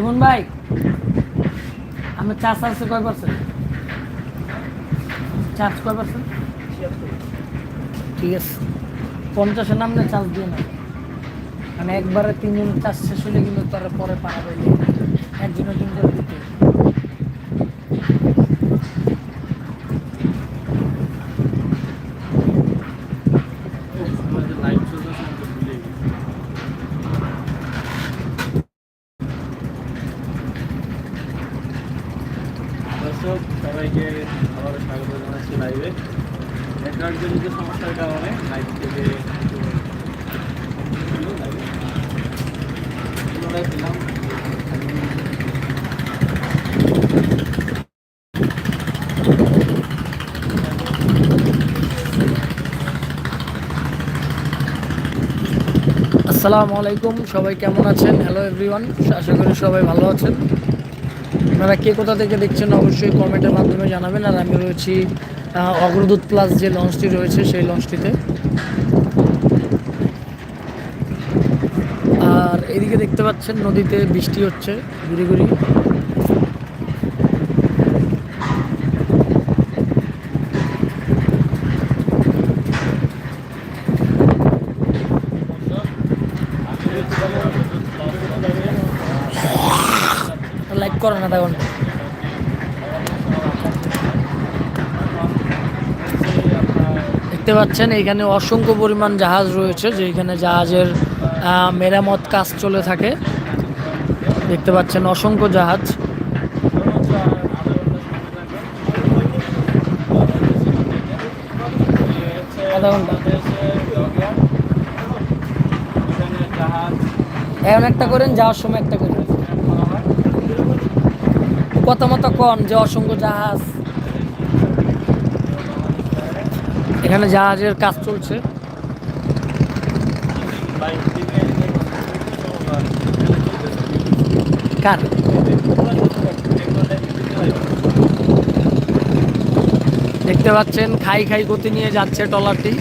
ইমন ভাই, আমার চার্জ আছে কয় পার্সেন্ট? চার্জ কয় পার্সেন্ট? ঠিক আছে। পঞ্চাশের নামলে চার্জ দিয়ে না মানে একবারে তিনজন চার্জ শেষ হলে কিন্তু তার পরে যায়। একজনের তিন করে দিতে হবে। আমাদের লাইভ চলতেছে আমি তো ভুলে গেছি দর্শক, সবাইকে আবার স্বাগত জানাচ্ছি লাইভে নেটওয়ার্কজনিত সমস্যার কারণে লাইভ থেকে। আসসালামু আলাইকুম, সবাই কেমন আছেন হ্যালো এভরিওয়ান আশা করি সবাই ভালো আছেন আপনারা কে কোথা থেকে দেখছেন অবশ্যই কমেন্টের মাধ্যমে জানাবেন। আর আমি রয়েছি অগ্রদূত প্লাস যে লঞ্চটি রয়েছে সেই লঞ্চটিতে। আর এদিকে দেখতে পাচ্ছেন নদীতে বৃষ্টি হচ্ছে ঘুরি ঘুরি লাইক করে না দেখুন দেখতে পাচ্ছেন এখানে অসংখ্য পরিমাণ জাহাজ রয়েছে যেখানে জাহাজের মেরামত কাজ চলে থাকে। দেখতে পাচ্ছেন অসংখ্য জাহাজ। এখন একটা করেন, যাওয়ার সময় একটা করেন। কত মতো কন যে অসংখ্য জাহাজ। এখানে জাহাজের কাজ চলছে। দেখতে পাচ্ছেন, খাই খাই গতি নিয়ে যাচ্ছে ট্রলারটি।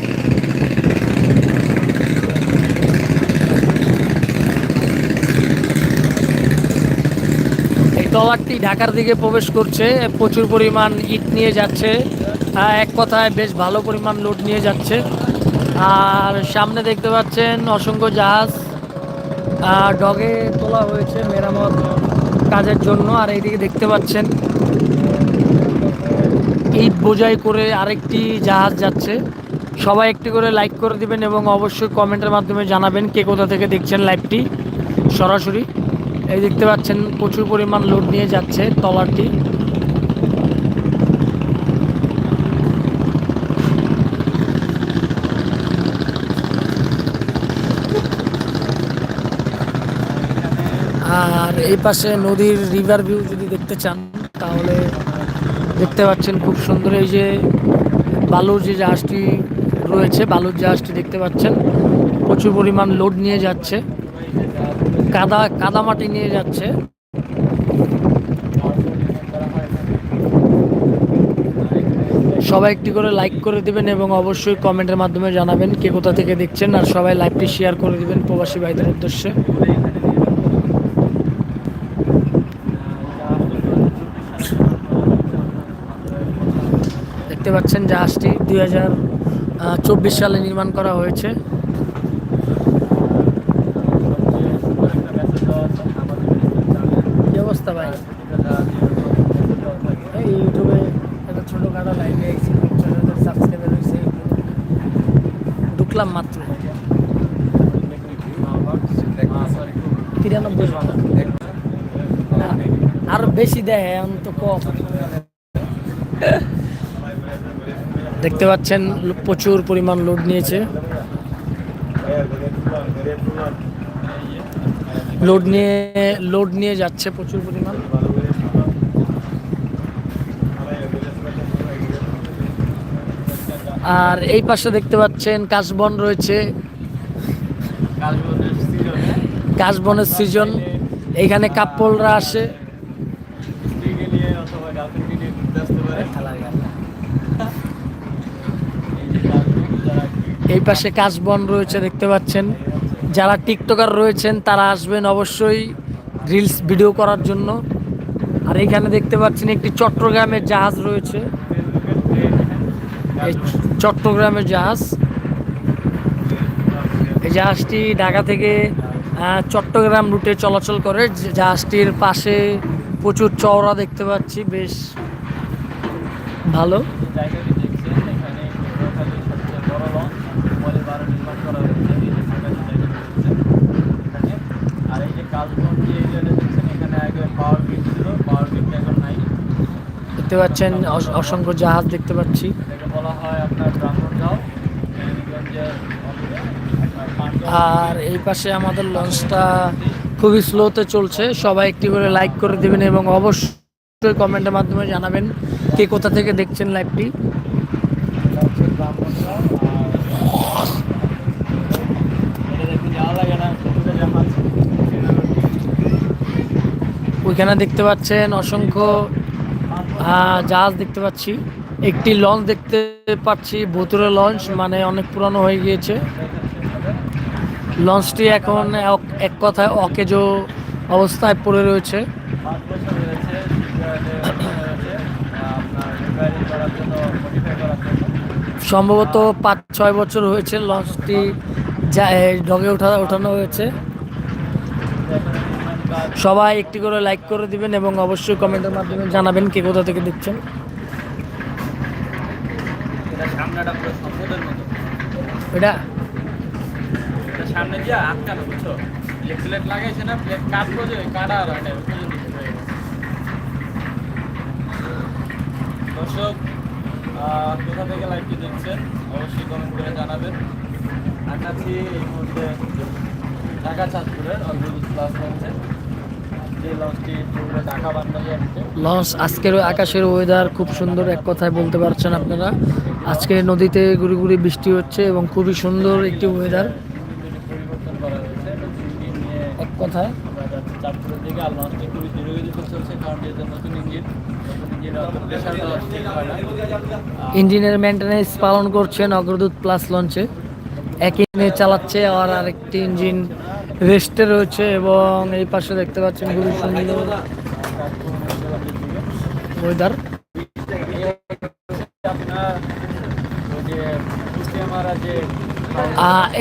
এই ট্রলারটি ঢাকার দিকে প্রবেশ করছে, প্রচুর পরিমাণ ইট নিয়ে যাচ্ছে। এক কথায় বেশ ভালো পরিমাণ লোড নিয়ে যাচ্ছে। আর সামনে দেখতে পাচ্ছেন অসংখ্য জাহাজ ডগে তোলা হয়েছে মেরামত কাজের জন্য। আর এইদিকে দেখতে পাচ্ছেন ইট বোঝাই করে আরেকটি জাহাজ যাচ্ছে। সবাই একটি করে লাইক করে দিবেন এবং অবশ্যই কমেন্টের মাধ্যমে জানাবেন কে কোথা থেকে দেখছেন লাইভটি সরাসরি এই দেখতে পাচ্ছেন প্রচুর পরিমাণ লোড নিয়ে যাচ্ছে ট্রলারটি আর এই পাশে নদীর রিভার ভিউ যদি দেখতে চান, তাহলে দেখতে পাচ্ছেন খুব সুন্দর এই যে বালুর যে জাহাজটি রয়েছে, বালুর জাহাজটি দেখতে পাচ্ছেন। প্রচুর পরিমাণ লোড নিয়ে যাচ্ছে। কাদা কাদা মাটি নিয়ে যাচ্ছে। সবাই একটি করে লাইক করে দিবেন এবং অবশ্যই কমেন্টের মাধ্যমে জানাবেন কে কোথা থেকে দেখছেন, আর সবাই লাইভটি শেয়ার করে দিবেন প্রবাসী ভাইদের উদ্দেশ্যে। দেখতে পাচ্ছেন জাহাজটি দুই চব্বিশ সালে নির্মাণ করা হয়েছে। কি ইউটিউবে একটা ঢুকলাম মাত্র। তিরানব্বই আরও বেশি দেয়, এখন তো কম। দেখতে পাচ্ছেন লো- প্রচুর পরিমাণ লোড নিয়েছে। লোড নিয়ে লোড নিয়ে যাচ্ছে প্রচুর পরিমাণ। আর এই পাশে দেখতে পাচ্ছেন কাশবন রয়েছে। কাশবনের সিজন এইখানে কাপড়রা আসে। এই পাশে কাশবন রয়েছে, দেখতে পাচ্ছেন। যারা টিকটকার রয়েছেন, তারা আসবেন অবশ্যই রিলস ভিডিও করার জন্য। আর এখানে দেখতে পাচ্ছেন একটি চট্টগ্রামের জাহাজ রয়েছে। এই চট্টগ্রামের জাহাজ। এই জাহাজটি ঢাকা থেকে চট্টগ্রাম রুটে চলাচল করে। জাহাজটির পাশে প্রচুর চওড়া দেখতে পাচ্ছি, বেশ ভালো যে জায়গাটি দেখছেন এখানে পটুয়াখালীর সবচেয়ে বড় লঞ্চ পলিবার নির্মাণ করা হয়েছে এই যে ফাঁকা যে জায়গাটি দেখছেন এখানে আর এই যে কালবন যে এরিয়াটা দেখছেন এখানে আগে পাওয়ার গ্রিড ছিল পাওয়ার গ্রিডটা এখন নাই দেখতে পাচ্ছেন অস- অসংখ্য জাহাজ দেখতে পাচ্ছি। হয় আর এই পাশে আমাদের লঞ্চটা খুবই স্লোতে চলছে। সবাই একটি করে লাইক করে দেবেন এবং অবশ্যই কমেন্টের মাধ্যমে জানাবেন কে কোথা থেকে দেখছেন লাইভটি ওইখানে দেখতে পাচ্ছেন অসংখ্য জাহাজ দেখতে পাচ্ছি। একটি লঞ্চ দেখতে পাচ্ছি, ভুতুরে লঞ্চ মানে অনেক পুরানো হয়ে গিয়েছে। লঞ্চটি এখন এক- কথায় অকেজো অবস্থায় পড়ে রয়েছে। সম্ভবত পাঁচ ছয় বছর হয়েছে লঞ্চটি ডগে ওঠা ওঠানো হয়েছে। সবাই একটি করে লাইক করে দিবেন এবং অবশ্যই কমেন্টের মাধ্যমে জানাবেন কে কোথা থেকে দেখছেন। এটা সামনে দিয়ে আটকানো বুঝছ? যে প্লেট লাগাইছে না প্লেট কাটবো যে কাটা আর। দর্শক কোথা থেকে লাইভটি দেখছেন অবশ্যই কমেন্ট করে জানাবেন। আকাছি এই মুহূর্তে ঢাকা চাঁদপুরের অগ্রদূত ক্লাস লঞ্চে লঞ্চ আজকের আকাশের ওয়েদার খুব সুন্দর এক কথায় বলতে পারছেন আপনারা। আজকে নদীতে গুড়ি গুড়ি বৃষ্টি হচ্ছে এবং খুবই সুন্দর একটি ওয়েদার এক কথায়। ইঞ্জিনের মেনটেন্যান্স পালন করছেন অগ্রদূত প্লাস লঞ্চে এক ইঞ্জিনে চালাচ্ছে আর আরেকটি ইঞ্জিন রেস্টে রয়েছে এবং এই পাশে দেখতে পাচ্ছেন খুবই সুন্দর ওয়েদার।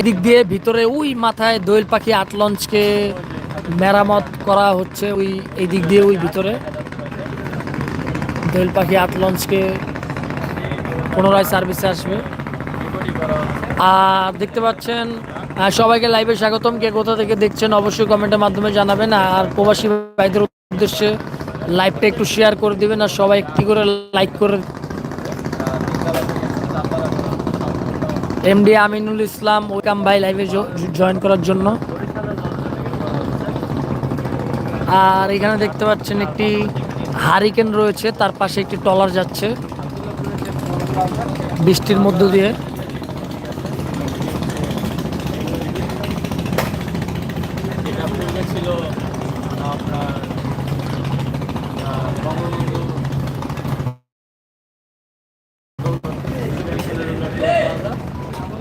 এদিক দিয়ে ভিতরে ওই মাথায় দোয়েল পাখি আট লঞ্চকে মেরামত করা হচ্ছে ওই এই দিক দিয়ে ওই ভিতরে। দোয়েল পাখি আট লঞ্চকে পুনরায় সার্ভিসে আসবে। আর দেখতে পাচ্ছেন আহ, সবাইকে লাইভে স্বাগতম। কে কোথা থেকে দেখছেন অবশ্যই কমেন্টের মাধ্যমে জানাবেন। আর প্রবাসী ভাইদের উদ্দেশ্যে লাইভটা একটু শেয়ার করে দিবেন আর সবাই একটি করে লাইক করে এমডি আমিনুল ইসলাম ওয়েলকাম ভাই লাইভে জয়েন করার জন্য। আর এখানে দেখতে পাচ্ছেন একটি হারিকেন রয়েছে তার পাশে একটি টলার যাচ্ছে। বৃষ্টির মধ্য দিয়ে এটা পূর্বে ছিল আপনার আহ, বঙ্গবন্ধু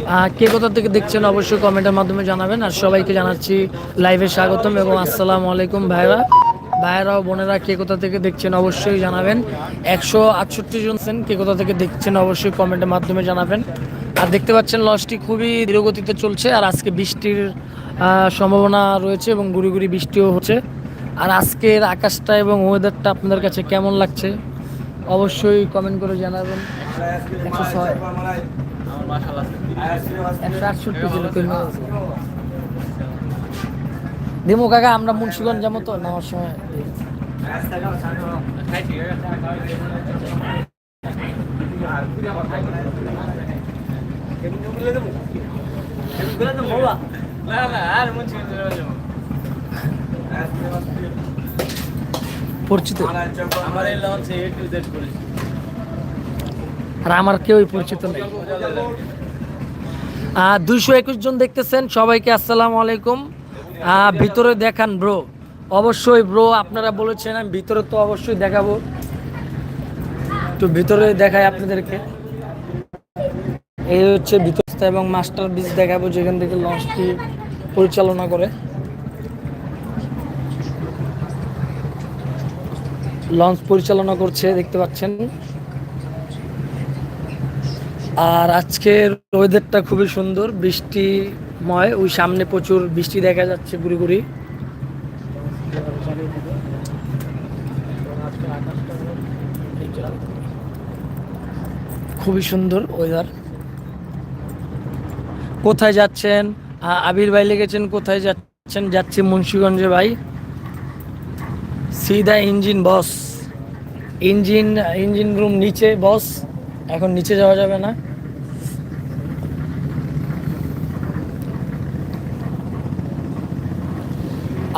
আহ, কে কোথা থেকে দেখছেন অবশ্যই কমেন্টের মাধ্যমে জানাবেন। আর সবাইকে জানাচ্ছি লাইভে স্বাগতম এবং আসসালামু আলাইকুম ভাইরা ভাইরা বোনেরা, কে কোথা থেকে দেখছেন অবশ্যই জানাবেন। একশো আটষট্টি জন আছেন, কে কোথা থেকে দেখছেন অবশ্যই কমেন্টের মাধ্যমে জানাবেন। আর দেখতে পাচ্ছেন লঞ্চটি খুবই ধীরগতিতে চলছে, আর আজকে বৃষ্টির সম্ভাবনা রয়েছে এবং গুড়ি গুড়ি বৃষ্টিও হচ্ছে। আর আজকের আকাশটা এবং ওয়েদারটা আপনাদের কাছে কেমন লাগছে? অবশ্যই কমেন্ট করে জানাবেন। একশো ছয়। দিমু কাকা আমরা মুন্সিগঞ্জ যাব তো নেওয়ার সময়। না না আর পরিচিত? আমার এই লঞ্চে এ টু জেড করেছি। আর আমার কেউই পরিচিত নেই। দুইশো একুশ জন দেখতেছেন, সবাইকে আসসালামু আলাইকুম। ভিতরে দেখান ব্রো। অবশ্যই ব্রো, আপনারা বলেছেন, আমি ভিতরে তো অবশ্যই দেখাবো। তো ভিতরে দেখাই আপনাদেরকে। এই হচ্ছে ভিতরস্থ এবং মাস্টার বিচ দেখাবো, যেখান থেকে লঞ্চটি পরিচালনা করে। লঞ্চ পরিচালনা করছে, দেখতে পাচ্ছেন। আর আজকের ওয়েদারটা খুবই সুন্দর, বৃষ্টিময়, ওই সামনে প্রচুর বৃষ্টি দেখা যাচ্ছে গুড়ি গুড়ি খুবই সুন্দর ওয়েদার কোথায় যাচ্ছেন? আবির ভাই লেগেছেন কোথায় যাচ্ছেন? যাচ্ছি মুন্সিগঞ্জে ভাই। সিধা engine boss engine engine room নিচে বস এখন নিচে যাওয়া যাবে না।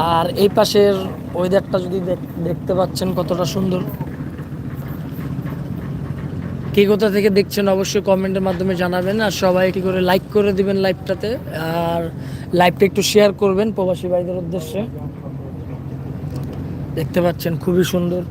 আর এই পাশের ওয়েদারটা যদি দেখ- দেখতে পাচ্ছেন কতটা সুন্দর। কে কোথা থেকে দেখছেন অবশ্যই কমেন্টের মাধ্যমে জানাবেন আর সবাই একটি করে লাইক করে দিবেন লাইভটাতে আর লাইভটা একটু শেয়ার করবেন প্রবাসী ভাইদের উদ্দেশ্যে। দেখতে পাচ্ছেন খুবই সুন্দর।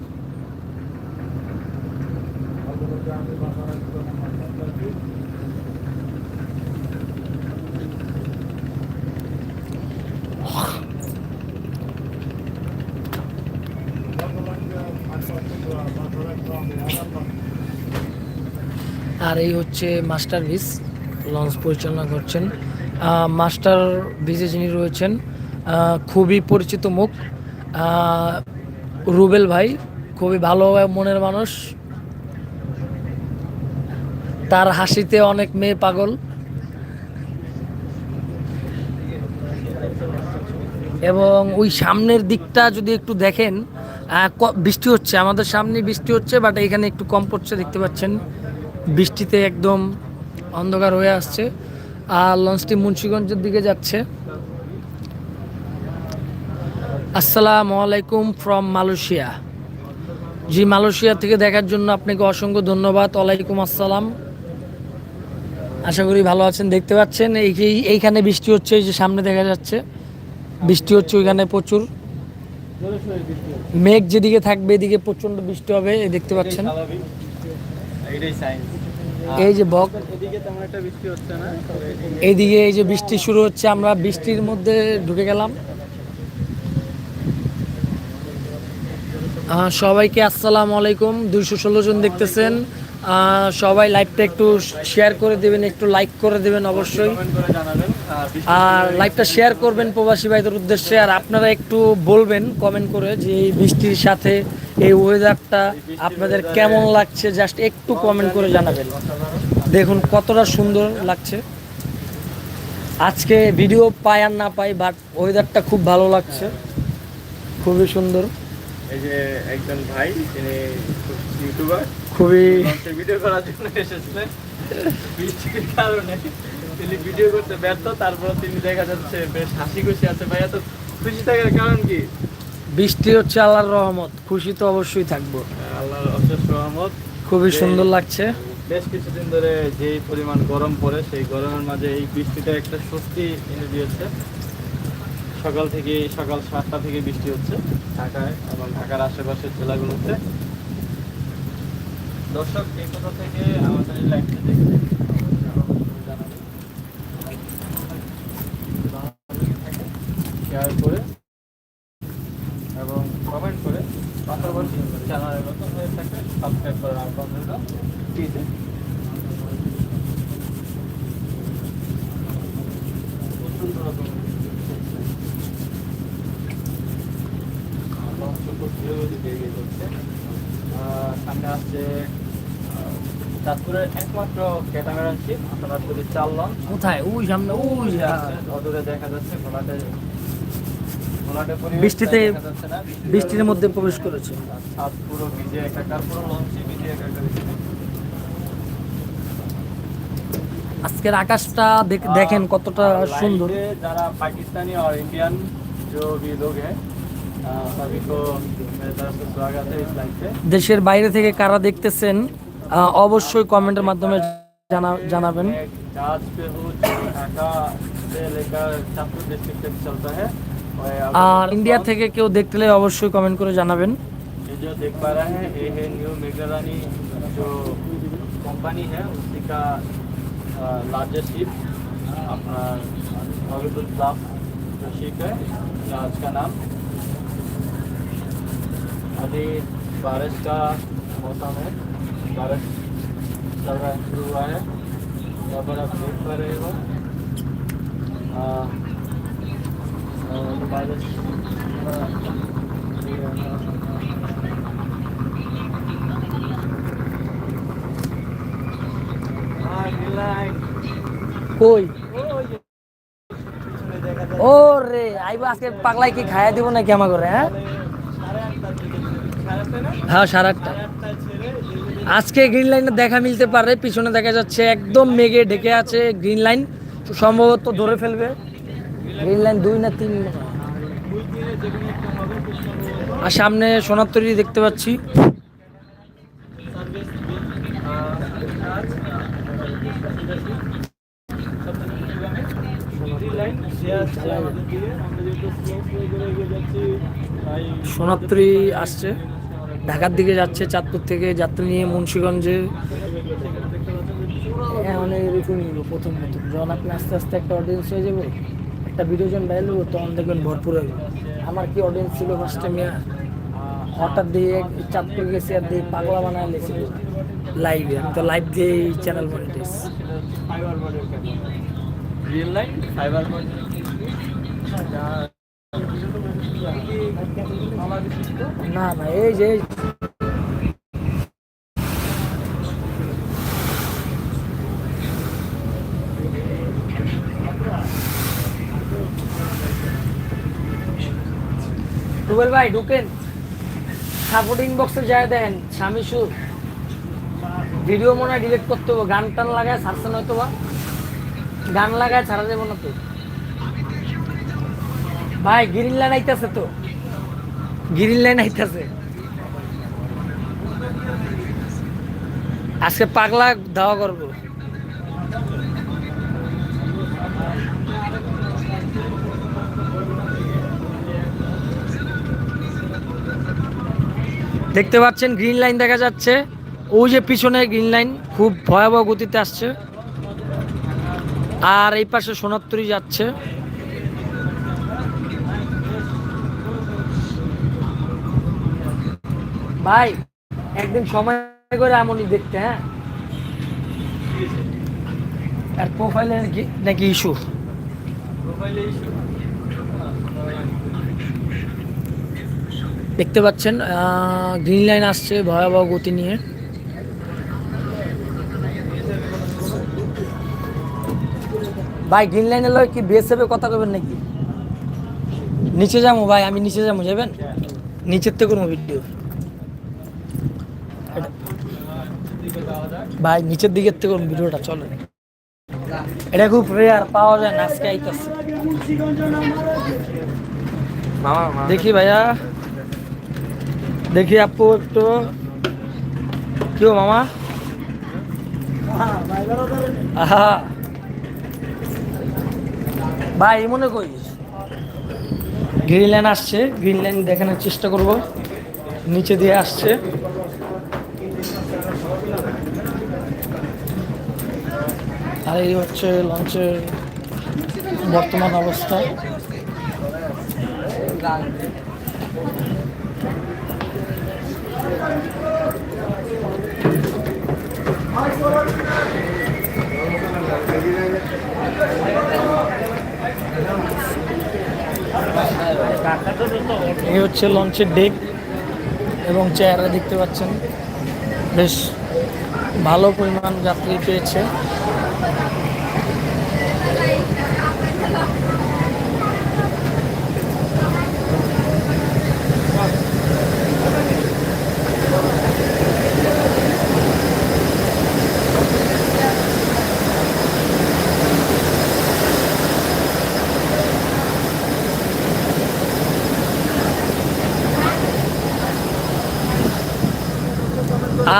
আর এই হচ্ছে মাস্টার বিস লঞ্চ পরিচালনা করছেন। মাস্টার বিজে যিনি রয়েছেন খুবই পরিচিত মুখ। রুবেল ভাই, খুবই ভালো মনের মানুষ। তার হাসিতে অনেক মেয়ে পাগল। এবং ওই সামনের দিকটা যদি একটু দেখেন বৃষ্টি হচ্ছে, আমাদের সামনে বৃষ্টি হচ্ছে বাট এখানে একটু কম পড়ছে, দেখতে পাচ্ছেন। বৃষ্টিতে একদম অন্ধকার হয়ে আসছে। আর লঞ্চটি মুন্সীগঞ্জের দিকে যাচ্ছে। আসসালামু আলাইকুম ফ্রম মালয়েশিয়া। জি, মালয়েশিয়া থেকে দেখার জন্য আপনাকে অসংখ্য ধন্যবাদ। ওয়ালাইকুম আসসালাম। আশা করি ভালো আছেন, দেখতে পাচ্ছেন। এই এই- এইখানে বৃষ্টি হচ্ছে, এই যে সামনে দেখা যাচ্ছে। বৃষ্টি হচ্ছে ওইখানে প্রচুর। মেঘ যেদিকে থাকবে এদিকে প্রচণ্ড বৃষ্টি হবে এই দেখতে পাচ্ছেন। এই যে বক এইদিকে এই যে বৃষ্টি শুরু হচ্ছে আমরা বৃষ্টির মধ্যে ঢুকে গেলাম। সবাইকে আসসালামু আলাইকুম। দুইশো ষোলো জন দেখতেছেন। সবাই লাইভটা একটু শেয়ার করে দেবেন, একটু লাইক করে দেবেন অবশ্যই। আর লাইভটা শেয়ার করবেন প্রবাসী ভাইদের উদ্দেশ্যে, আর আপনারা একটু বলবেন কমেন্ট করে যে এই বৃষ্টির সাথে, এই ওয়েদারটা আপনাদের কেমন লাগছে জাস্ট একটু কমেন্ট করে জানাবেন। দেখুন কতটা সুন্দর লাগছে। আজকে ভিডিও পাই আর না পাই বাট ওয়েদারটা খুব ভালো লাগছে। খুবই সুন্দর। এই যে একজন ভাই, তিনি ইউটিউবার খুবই ভিডিও করার জন্য এসেছিলেন বৃষ্টির কারণে। তিনি ভিডিও করতে ব্যর্থ তারপর তিনি দেখা যাচ্ছে বেশ হাসি খুশি আছে। ভাই এত খুশি থাকার কারণ কি? বৃষ্টি হচ্ছে আল্লাহর রহমত। খুশি তো অবশ্যই থাকব। আল্লাহর অশেষ রহমত। খুবই সুন্দর লাগছে। বেশ কিছুদিন ধরে যে পরিমাণ গরম পড়ে সেই গরমের মাঝে এই বৃষ্টিটা একটা স্বস্তি এনে দিয়েছে। সকাল থেকে সকাল সাতটা থেকে বৃষ্টি হচ্ছে ঢাকায় এবং ঢাকার আশেপাশের জেলাগুলোতে। দর্শক এই কথা থেকে আমাদের লাইভটা দেখতে শেয়ার করে এবং কমেন্ট করে পাশাপাশি চ্যানেলের নতুন হয়ে থাকে সাবস্ক্রাইব করার আহ্বান রইল প্লিজ প্রচণ্ড রকম সামনে আসছে আহ, চাঁদপুরের একমাত্র ক্যাটামেরান শিপ আপনারা যদি চার লঞ্চ কোথায় ওই সামনে ওই অদূরে দেখা যাচ্ছে ঘোলাটে ঘোলাটে পরিবেশ বৃষ্টিতে- দেখা যাচ্ছে না, বৃষ্টির বৃষ্টির মধ্যে প্রবেশ করেছে ছাদ পুরো ভিজে একাকার পুরো লঞ্চে ভিজে একাকার আজকের আকাশটা দেখ- দেখেন কতটা और সুন্দর लाइव पे जरा पाकिस्तानी और इंडियन जो भी लोग हैं अ, सभी को मेरे तरफ से स्वागत है इस लाइव पे দেশের বাইরে থেকে কারা দেখতেছেন আহ, অবশ্যই কমেন্টের মাধ্যমে জানা- জানাবেন मैं जहाज पे हूँ जो ढाका से लेकर चांदपुर डिस्ट्रिक्ट तक चलता है और अब আর ইন্ডিয়া থেকে কেউ দেখতে হলে অবশ্যই কমেন্ট করে জানাবেন ये जो देख पा रहे हैं ये है न्यू मेगारानी जो कंपनी है उसी का लार्जेस्ट शिप अपना हॉलीवुड क्लास जो शिप है जहाज का नाम अभी बारिश का मौसम है बारिश चल रहा है शुरू हुआ है यहाँ पर आप देख पा रहे हो आ, आ, बारिश हाँ गिलाइन কই ओ ये পিছনে দেখা যায় ও রে আইবা আজকে পাগলাই কি খাইয়া দিব নাকি আমার ঘরে হ্যাঁ সাড়ে আটটার দিকে সাড়ে আটটা না হ্যাঁ সাড়ে আটটা আজকে গ্রিন লাইনে দেখা মিলতে পারে, পিছনে দেখা যাচ্ছে একদম মেঘে ঢেকে আছে গ্রিন লাইন সম্ভবত ধরে ফেলবে। গ্রিন লাইন দুই না তিন। আর সামনে সোনাত্তরি দেখতে পাচ্ছি। সার্ভিস আজ লাইন সে আসছে আমাদের দিকে আমরা যেহেতু স্লো স্লো করে এগিয়ে যাচ্ছি তাই সোনাত্তরি আসছে। ঢাকার দিকে যাচ্ছে চাঁদপুর থেকে যাত্রী নিয়ে মুন্সীগঞ্জে। এখন এরকমই হলো প্রথম প্রথম যখন আপনি আস্তে আস্তে একটা অডিয়েন্স হয়ে যাব একটা ভিডিও যখন বাইরে তখন দেখবেন ভরপুর হবে আমার কি অডিয়েন্স ছিল ফার্স্ট টাইম হঠাৎ দিয়ে চাঁদপুর গেছি আর দিয়ে পাগলা বানায় লেছিল লাইভে আমি তো লাইভ দিয়ে চ্যানেল মনিটাইজ রিয়েল ফাইবার না না এই যে। রুবেল ভাই, ঢুকেন। সাপোর্টিং বক্সে যায় দেন স্বামী সুর। ভিডিও মনে হয় ডিলিট করতে হবে। গান টান লাগায় ছাড়ছে নয়তো বা। গান লাগায় ছাড়া যাব না তো। ভাই গ্রিন লাইন আইতাছে তো। গ্রিন লাইন আইতাছে। আজকে পাগলা দাওয়া করব। দেখতে পাচ্ছেন গ্রিন লাইন দেখা যাচ্ছে। ওই যে পিছনে গ্রিন লাইন খুব ভয়াবহ গতিতে আসছে। আর এই পাশে সোনাত্তরি যাচ্ছে। ভাই, একদিন সময় করে এমনই দেখতে হ্যাঁ? আর প্রোফাইলে নাকি নাকি ইস্যু প্রোফাইলে ইস্যু দেখতে পাচ্ছেন গ্রিন লাইন আসছে ভয়াবহ গতি নিয়ে। ভাই গ্রিন লাইনে লয় কি বিএসএফ কথা কবেন নাকি? নিচে যাব ভাই আমি নিচে যাব যাবেন নিচের থেকে কোনো ভিডিও ভাই নিচের দিকের থেকে কোনো ভিডিওটা চলে এটা খুব রেয়ার পাওয়া যায় না আজকে আইতাছে। দেখি ভাইয়া। দেখি আপু একটু। কেউ মামা? ভাই, মনে করি গ্রিন লাইন আসছে। গ্রিন লাইন দেখানোর চেষ্টা করব। নিচে দিয়ে আসছে। আর এই হচ্ছে লঞ্চের বর্তমান অবস্থা। এই হচ্ছে লঞ্চের ডেক এবং চেয়ারা দেখতে পাচ্ছেন। বেশ ভালো পরিমাণ যাত্রী পেয়েছে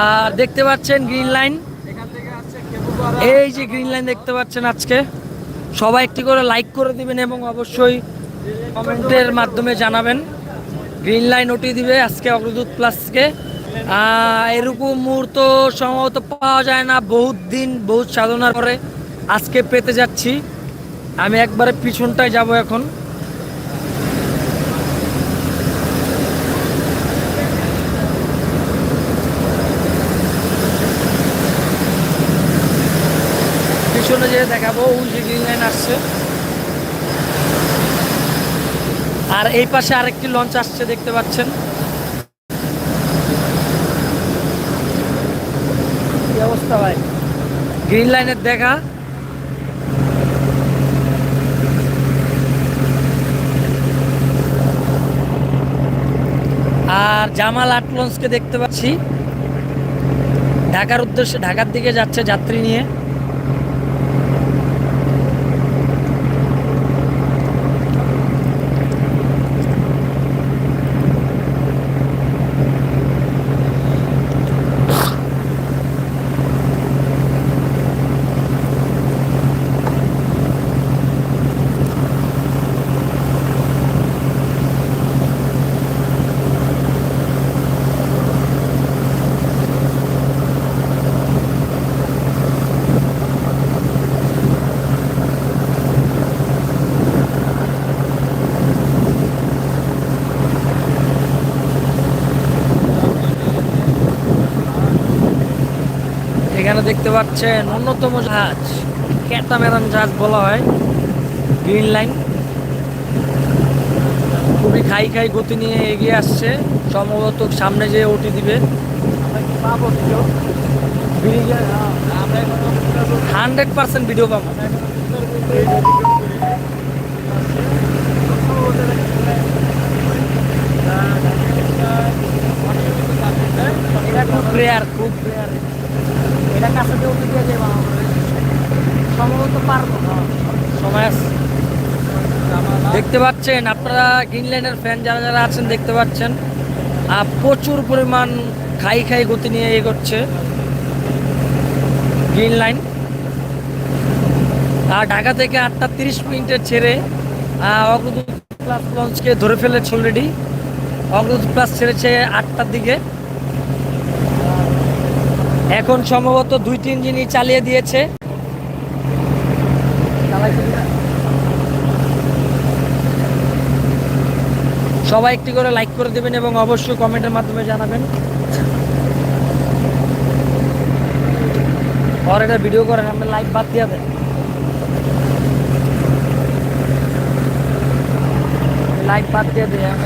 আর দেখতে পাচ্ছেন গ্রিন লাইন এই যে গ্রিন লাইন দেখতে পাচ্ছেন আজকে। সবাই একটি করে লাইক করে দিবেন এবং অবশ্যই কমেন্টের মাধ্যমে জানাবেন। গ্রিন লাইন ওটি দিবে আজকে অগ্রদূত প্লাসকে এরকম মুহূর্ত সম্ভবত পাওয়া যায় না। বহুত দিন, বহুত সাধনার পরে আজকে পেতে যাচ্ছি। আমি একবারে পিছনটায় যাব এখন। পিছনে যে দেখাবো যে গ্রিন লাইন আসছে। আর এই পাশে আরেকটি লঞ্চ আসছে, দেখতে পাচ্ছেন। কি অবস্থা ভাই? গ্রিন লাইনের দেখা। আর জামাল আট লঞ্চকে দেখতে পাচ্ছি। ঢাকার উদ্দেশ্যে, ঢাকার দিকে যাচ্ছে যাত্রী নিয়ে। এখানে দেখতে পাচ্ছেন অন্যতম জাহাজ ক্যাটামেরান জাহাজ বলা হয়, গ্রিন লাইন। খুবই খাই খাই গতি নিয়ে এগিয়ে আসছে, সম্ভবত সামনে যে ওটি দিবে। হান্ড্রেড পার্সেন্ট ভিডিও পাবো। খুব রেয়ার খুব রেয়ার এটা কাছে দিয়ে উঠে দিয়ে যাব সম্ভবত পারব। সময় দেখতে পাচ্ছেন, আপনারা গ্রিনল্যান্ডের ফ্যান যারা যারা আছেন, দেখতে পাচ্ছেন। আর প্রচুর পরিমাণ খাই খাই গতি নিয়ে এগোচ্ছে গ্রিন লাইন আর ঢাকা থেকে আটটা তিরিশ মিনিটে ছেড়ে অগ্রদূত প্লাস লঞ্চকে ধরে ফেলেছে অলরেডি অগ্রদূত প্লাস ছেড়েছে আটটার দিকে। এখন সম্ভবত দুই তিন জিনিস চালিয়ে দিয়েছে। সবাই একটি করে লাইক করে দেবেন এবং অবশ্যই কমেন্টের মাধ্যমে জানাবেন। আর এটা ভিডিও করেন, আপনি লাইভ বাদ দিয়ে দেন। লাইভ বাদ দিয়ে দেয়